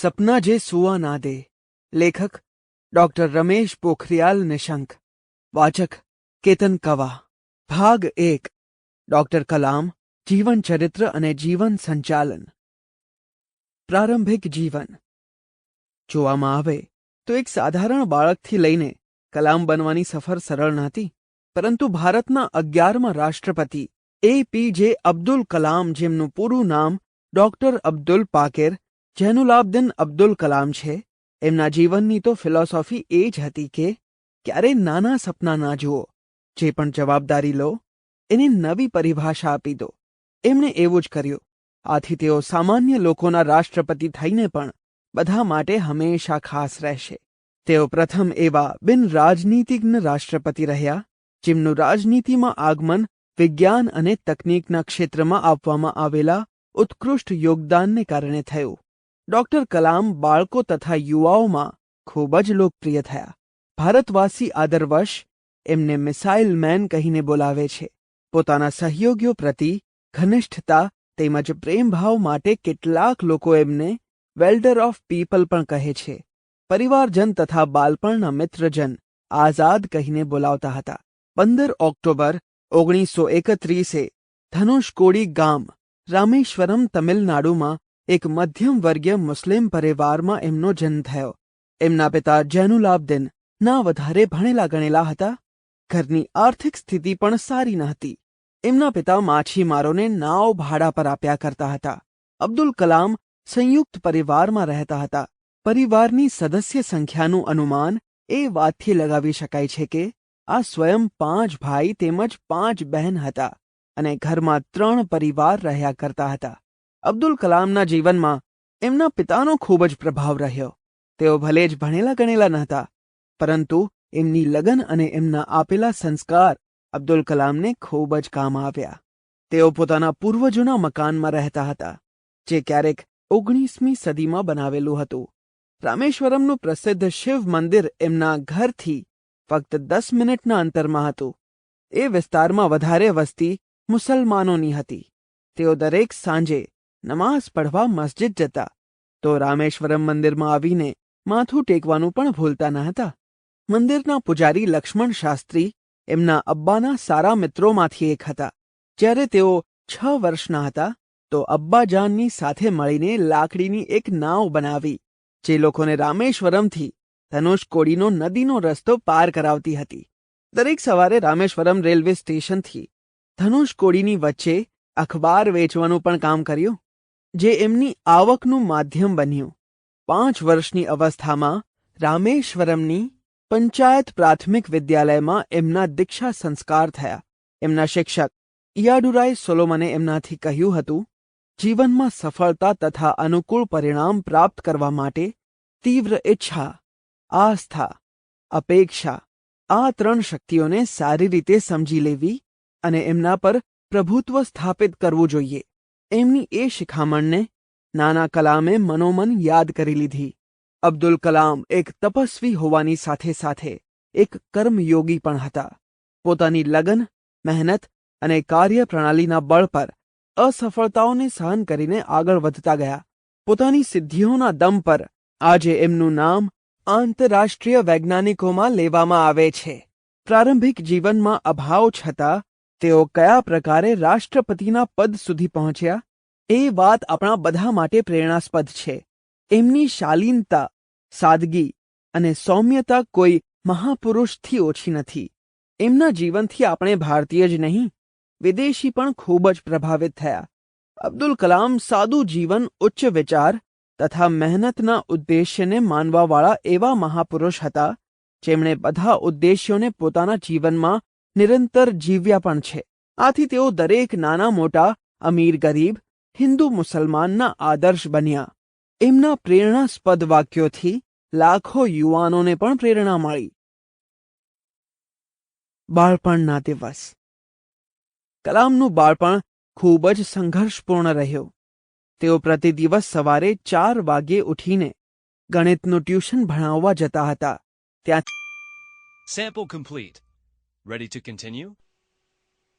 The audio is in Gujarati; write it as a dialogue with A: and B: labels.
A: સપના જે સુવા ના દે. લેખક, ડોક્ટર રમેશ પોખરિયાલ નિશંક. વાચક, કેતન કવા. ભાગ એક, ડોક્ટર કલામ, જીવન ચરિત્ર અને જીવન સંચાલન. પ્રારંભિક જીવન. જોવામાં આવે, તો એક સાધારણ બાળકથી લઈને કલામ બનવાની સફર સરળ નહોતી, પરંતુ ભારતના અગિયારમાં રાષ્ટ્રપતિ એ પી જે અબ્દુલ કલામ જેમનું પૂરું નામ ડોક્ટર અબ્દુલ પાકેર જૈનુલાબ્દિન અબ્દુલ કલામ છે, એમના જીવનની તો ફિલોસોફી એ જ હતી કે, ક્યારે નાના સપના ના જુઓ, જે પણ જવાબદારી લો, એને નવી પરિભાષા આપી દો. એમણે એવું જ કર્યું. આથી તેઓ સામાન્ય લોકોના રાષ્ટ્રપતિ થઈને પણ બધા માટે હંમેશા ખાસ રહેશે. તેઓ પ્રથમ એવા બિન રાજનીતિજ્ઞ રાષ્ટ્રપતિ રહ્યા, જેમનું રાજનીતિમાં આગમન વિજ્ઞાન અને તકનીકના ક્ષેત્રમાં આપવામાં આવેલા ઉત્કૃષ્ટ યોગદાનને કારણે થયું. ડોક્ટર કલામ બાળકો તથા યુવાઓમાં ખૂબ જ લોકપ્રિય થયા. ભારતવાસી આદરવશ એમને મિસાઇલ મેન કહીને બોલાવે છે. પોતાના સહયોગીઓ પ્રતિ ઘનિષ્ઠતા તેમજ પ્રેમભાવ માટે કેટલાક લોકો એમને વેલ્ડર ઓફ પીપલ પણ કહે છે. પરિવારજન તથા બાલપણના મિત્રજન આઝાદ કહીને બોલાવતા હતા. પંદર ઓક્ટોબર ઓગણીસો એકત્રીસે ધનુષકોડી ગામ રામેશ્વરમ તમિલનાડુમાં એક મધ્યમ વર્ગીય મુસ્લિમ પરિવારમાં એમનો જન્મ થયો. એમના પિતા જૈનુલાબ્દિન ના વધારે ભણેલા ગણેલા હતા. ઘરની આર્થિક સ્થિતિ પણ સારી ન હતી. એમના પિતા માછીમારોને નાવ ભાડા પર આપ્યા કરતા હતા. અબ્દુલ કલામ સંયુક્ત પરિવારમાં રહેતા હતા. પરિવારની સદસ્ય સંખ્યાનું અનુમાન એ વાતથી લગાવી શકાય છે કે આ સ્વયં પાંચ ભાઈ તેમજ પાંચ બહેન હતા અને ઘરમાં ત્રણ પરિવાર રહ્યા કરતા હતા. અબ્દુલ કલામના જીવનમાં એમના પિતાનો ખૂબ જ પ્રભાવ રહ્યો. તેઓ ભલે જ ભણેલા ગણેલા નહોતા, પરંતુ એમની લગન અને એમના આપેલા સંસ્કાર અબ્દુલ કલામને ખૂબ જ કામ આવ્યા. તેઓ પોતાના પૂર્વજોના મકાનમાં રહેતા હતા, જે ક્યારેક ઓગણીસમી સદીમાં બનાવેલું હતું. રામેશ્વરમનું પ્રસિદ્ધ શિવ મંદિર એમના ઘરથી ફક્ત દસ મિનિટના અંતરમાં હતું. એ વિસ્તારમાં વધારે વસ્તી મુસલમાનોની હતી. તેઓ દરેક સાંજે નમાઝ પઢવા મસ્જિદ જતા. તો રામેશ્વરમ મંદિરમાં આવીને માથું ટેકવાનું પણ ભૂલતા ન હતા. મંદિરના પૂજારી લક્ષ્મણ શાસ્ત્રી એમના અબ્બાના સારા મિત્રોમાંથી એક હતા. જ્યારે તેઓ છ વર્ષના હતા, તો અબ્બાજાનની સાથે મળીને લાકડીની એક નાવ બનાવી, જે લોકોને રામેશ્વરમથી ધનુષકોડીનો નદીનો રસ્તો પાર કરાવતી હતી. દરેક સવારે રામેશ્વરમ રેલવે સ્ટેશનથી ધનુષકોડીની વચ્ચે અખબાર વેચવાનું પણ કામ કર્યું. જે એમની આવકનું માધ્યમ બન્યું. પાંચ વર્ષની અવસ્થામાં રામેશ્વરમની પંચાયત પ્રાથમિક વિદ્યાલયમાં એમના દીક્ષા સંસ્કાર થયા. એમના શિક્ષક ઇયાડુરાય સોલોમને એમનાથી કહ્યું હતું, જીવનમાં સફળતા તથા અનુકૂળ પરિણામ પ્રાપ્ત કરવા માટે તીવ્ર ઈચ્છા, આસ્થા, અપેક્ષા, આ ત્રણ શક્તિઓને સારી રીતે સમજી લેવી અને એમના પર પ્રભુત્વ સ્થાપિત કરવું જોઈએ. એમની એ શિખામણને નાના કલામે મનોમન યાદ કરી લીધી. અબ્દુલ કલામ એક તપસ્વી હોવાની સાથે સાથે એક કર્મયોગી પણ હતા. પોતાની લગન, મહેનત અને કાર્યપ્રણાલીના બળ પર અસફળતાઓને સહન કરીને આગળ વધતા ગયા. પોતાની સિદ્ધિઓના દમ પર આજે એમનું નામ આંતરરાષ્ટ્રીય વૈજ્ઞાનિકોમાં લેવામાં આવે છે. પ્રારંભિક જીવનમાં અભાવ છતાં તેઓ કયા પ્રકારે રાષ્ટ્રપતિના પદ સુધી પહોંચ્યા? એ વાત આપણા બધા માટે પ્રેરણાસ્પદ છે. એમની શાલીનતા, સાદગી અને સૌમ્યતા કોઈ મહાપુરુષથી ઓછી નથી. એમના જીવનથી આપણે ભારતીય જ નહીં, વિદેશી પણ ખૂબ જ પ્રભાવિત થયા. અબ્દુલ કલામ સાદું જીવન ઉચ્ચ વિચાર તથા મહેનતના ઉદ્દેશ્યને માનવાવાળા એવા મહાપુરુષ હતા, જેમણે બધા ઉદ્દેશ્યોને પોતાના જીવનમાં નિરંતર જીવ્યા પણ છે. આથી તેઓ દરેક નાના મોટા, અમીર ગરીબ, હિન્દુ મુસલમાનના આદર્શ બન્યા. એમના પ્રેરણાસ્પદ વાક્યોથી લાખો યુવાનોને પણ પ્રેરણા મળી. બાળપણના દિવસ. કલામનું બાળપણ ખૂબ જ સંઘર્ષપૂર્ણ રહ્યું. તેઓ પ્રતિ દિવસ સવારે ચાર વાગ્યે ઉઠીને ગણિતનું ટ્યુશન ભણાવવા જતા હતા. ત્યાં
B: sample complete. Ready to continue?